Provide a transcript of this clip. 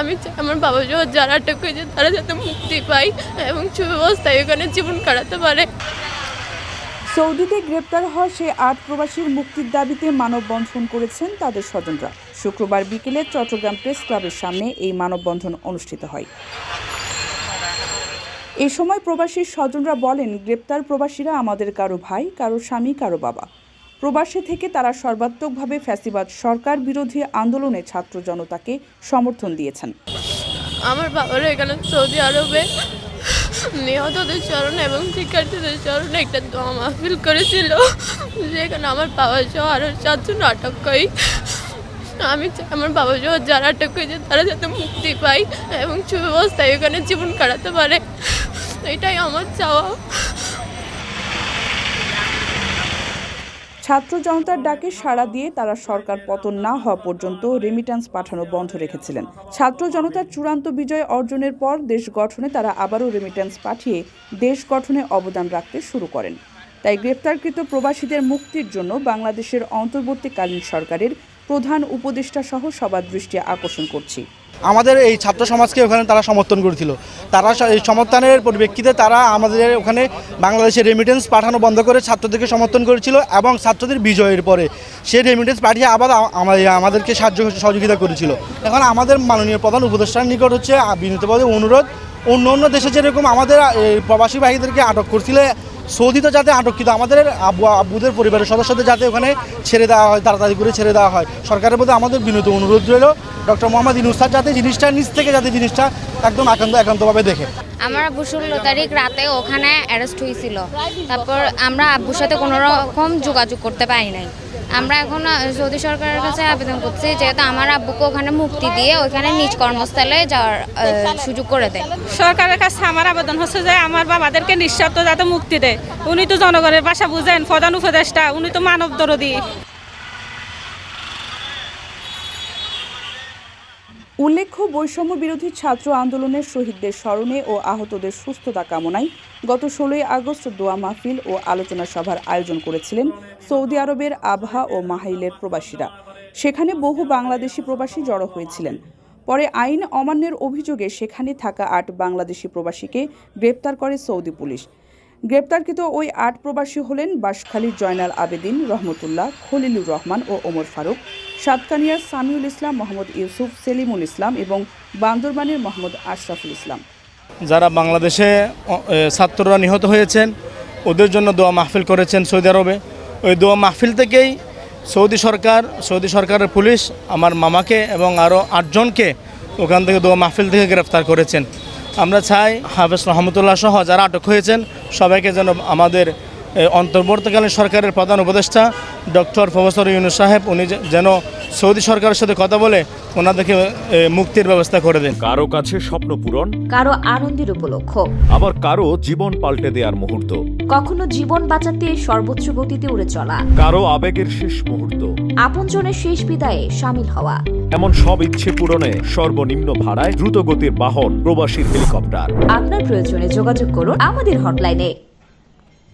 আমি আমার বাবা সহ যারা আটক হয়েছে তারা যাতে মুক্তি পায় এবং সুব্যবস্থায় ওখানে জীবন কাটাতে পারে। সৌদিতে গ্রেপ্তার হওয়া সেই আট প্রবাসীর মুক্তির দাবিতে মানববন্ধন করেছেন তাদের স্বজনরা। শুক্রবার বিকেলে চট্টগ্রাম প্রেস ক্লাবের সামনে এই মানববন্ধন অনুষ্ঠিত হয়। এ সময় প্রবাসীর স্বজনরা বলেন, গ্রেপ্তার প্রবাসীরা আমাদের কারও ভাই, কারও স্বামী, কারও বাবা। প্রবাসে থেকে তারা সর্বাত্মকভাবে ফ্যাসিবাদ সরকার বিরোধী আন্দোলনে ছাত্র জনতাকে সমর্থন দিয়েছেন। আমার বাবারও এখানে সৌদি আরবে নিহতদের স্মরণে এবং শিক্ষার্থীদের চরণে একটা দোয়া মাহফিল করেছিল, যেখানে আমার বাবা সহ আরও চারজন আটক হয় আমি আমার বাবা সহ যারা আটক হয়েছে, তারা যাতে মুক্তি পায় এবং সুব্যবস্থায় ওখানে জীবন কাটাতে পারে। এটাই আমার চাওয়া। ছাত্র জনতার ডাকে সাড়া দিয়ে তারা সরকার পতন না হওয়া পর্যন্ত রেমিট্যান্স পাঠানো বন্ধ রেখেছিলেন। ছাত্র জনতার চূড়ান্ত বিজয় অর্জনের পর দেশ গঠনে তারা আবারও রেমিট্যান্স পাঠিয়ে দেশ গঠনে অবদান রাখতে শুরু করেন। তাই গ্রেপ্তারকৃত প্রবাসীদের মুক্তির জন্য বাংলাদেশের অন্তর্বর্তীকালীন সরকারের প্রধান উপদেষ্টা সহ সবার দৃষ্টি আকর্ষণ করছি। আমাদের এই ছাত্র সমাজকে ওখানে তারা সমর্থন করেছিল। তারা স- এই সমর্থনের পরিপ্রেক্ষিতে তারা আমাদের ওখানে বাংলাদেশের রেমিটেন্স পাঠানো বন্ধ করে ছাত্রদেরকে সমর্থন করেছিল এবং ছাত্রদের বিজয়ের পরে সেই রেমিটেন্স পাঠিয়ে আবার আমাদেরকে সাহায্য সহযোগিতা করেছিল। এখন আমাদের মাননীয় প্রধান উপদেষ্টার নিকট হচ্ছে বিনীতভাবে অনুরোধ। অন্য অন্য দেশে যেরকম আমাদের প্রবাসী ভাইদেরকে আটক করছিলে সৌদিতে যাতে আটককৃত আমাদের আবু আব্বুদের পরিবারের সদস্যদের যাতে ওখানে ছেড়ে দেওয়া হয়, তাড়াতাড়ি করে ছেড়ে দেওয়া হয়। সরকারের মধ্যে আমাদের বিনীত অনুরোধ রইল, ডক্টর মোহাম্মদ ইনুসার যাতে জিনিসটা নিচ থেকে যাতে জিনিসটা একদম একান্ত, একান্তভাবে দেখে। আমার আব্বু ষোলো তারিখ রাতে ওখানে অ্যারেস্ট হয়েছিল। তারপর আমরা আব্বুর সাথে কোনো রকম যোগাযোগ করতে পারি নাই। আমরা এখন সৌদি সরকারের কাছে আবেদন করছি, যেহেতু আমার আব্বুকে ওখানে মুক্তি দিয়ে ওইখানে নিজ কর্মস্থলে যাওয়ার সুযোগ করে দেয়। সরকারের কাছে আমার আবেদন হচ্ছে যে আমার বাবাদেরকে নিঃশর্ত যাতে মুক্তি দেয়। উনি তো জনগণের ভাষা বুঝেন, প্রধান উপদেষ্টা, উনি তো মানব দরদি উল্লেখ্য, বৈষম্য বিরোধী ছাত্র আন্দোলনের শহীদদের স্মরণে ও আহতদের সুস্থতা কামনায় গত ষোলোই আগস্ট দোয়া মাহফিল ও আলোচনা সভার আয়োজন করেছিলেন সৌদি আরবের আবহা ও মাহাইলের প্রবাসীরা। সেখানে বহু বাংলাদেশি প্রবাসী জড়ো হয়েছিলেন। পরে আইন অমান্যের অভিযোগে সেখানে থাকা আট বাংলাদেশি প্রবাসীকে গ্রেপ্তার করে সৌদি পুলিশ। গ্রেপ্তারকৃত ওই আট প্রবাসী হলেন বাঁশখালীর জয়নাল আবেদিন রহমতুল্লাহ, খলিলুর রহমান ও ওমর ফারুক। সাতকানিয়ার সামিউল ইসলাম, মোহাম্মদ ইউসুফ সেলিমুল ইসলাম এবং বান্দরবানের মোহাম্মদ আশরাফুল ইসলাম। যারা বাংলাদেশে ছাত্ররা নিহত হয়েছেন, ওদের জন্য দোয়া মাহফিল করেছেন সৌদি আরবে। ওই দোয়া মাহফিল থেকেই সৌদি সরকার, সৌদি সরকারের পুলিশ আমার মামাকে এবং আরও আটজনকে ওখান থেকে দোয়া মাহফিল থেকে গ্রেফতার করেছেন। আমরা চাই হাফেজ রহমতুল্লাহ সহ যারা আটক হয়েছেন, সবাইকে যেন আমাদের অন্তর্বর্তীকালীন সরকারের প্রধান উপদেষ্টা ডক্টর প্রফেসর ইউনুস সাহেব উনি যেন সৌদি সরকারের সাথে কথা বলে ওনাদেরকে মুক্তির ব্যবস্থা করে দেন। কারও কাছে স্বপ্ন পূরণ কারও আনন্দের উপলক্ষ। আবার কারও জীবন পাল্টে দেওয়ার মুহূর্ত। কখনো জীবন বাঁচাতে সর্বোচ্চ গতিতে উড়ে চলা। কারও আবেগের শেষ মুহূর্ত। আপনজনের শেষ বিদায়ে সামিল হওয়া। এমন সব ইচ্ছে পূরণে সর্বনিম্ন ভাড়ায় দ্রুত গতির বাহন প্রবাসী হেলিকপ্টার। আপনার প্রয়োজনে যোগাযোগ করুন আমাদের হটলাইনে।